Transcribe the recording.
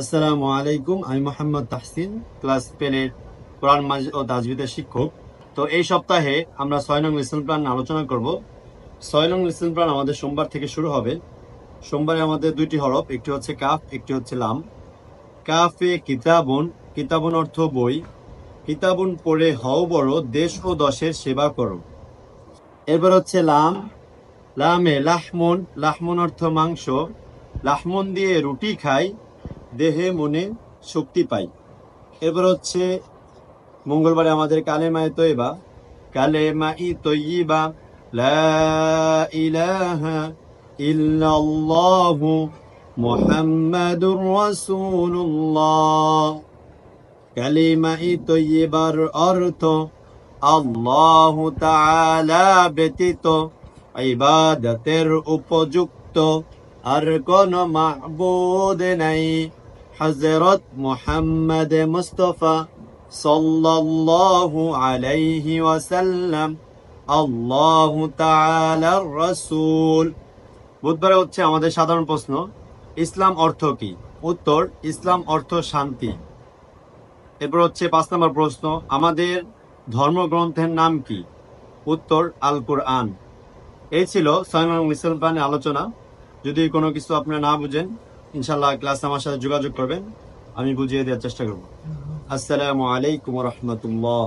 আসসালামু আলাইকুম, আমি মোহাম্মদ তাহসিন, ক্লাস টেনের কোরআন ও তাজবিদের শিক্ষক। তো এই সপ্তাহে আমরা ছয় নং লেসন প্ল্যান আলোচনা করব। ছয় নং লেসন প্ল্যান আমাদের সোমবার থেকে শুরু হবে। সোমবারে আমাদের দুইটি হরফ, একটি হচ্ছে কাফ, একটি হচ্ছে লাম। কাফে কিতাবন কিতাবন অর্থ বই। কিতাবন পড়ে হও বড়, দেশ ও দশের সেবা করো। এরপর হচ্ছে লাম। লামে লাহমন লাহমন অর্থ মাংস। লাহমন দিয়ে রুটি খাই। দেহে, মনে শক্তি পাই। এরপর হচ্ছে মঙ্গলবারে আমাদের কালেমায় তৈবা কালেমাই তৈবা লা ইলাহা ইল্লাল্লাহু মুহাম্মাদুর অর্থ আল্লাহ ব্যতীত, ইবাদতের উপযুক্ত, আর কোন মাহবুদ নাই। হজরত মুহাম্মদ মুস্তফা সাল্লাল্লাহু আলাইহি ওয়াসাল্লাম, আল্লাহ তাআলার রাসূল। বুধবারে হচ্ছে আমাদের সাধারণ প্রশ্ন, ইসলাম অর্থ কি? উত্তর, ইসলাম অর্থ শান্তি। এরপর হচ্ছে পাঁচ নম্বর প্রশ্ন, আমাদের ধর্মগ্রন্থের নাম কি? উত্তর আল কোরআন এই ছিল ছয় নং ইসলাম আলোচনা। যদি কোনো কিছু আপনারা না বুঝেন ইনশাল্লাহ ক্লাস আমার সাথে যোগাযোগ করবেন আমি বুঝিয়ে দেওয়ার চেষ্টা করব। আসসালামু আলাইকুম রহমতুল্লাহ।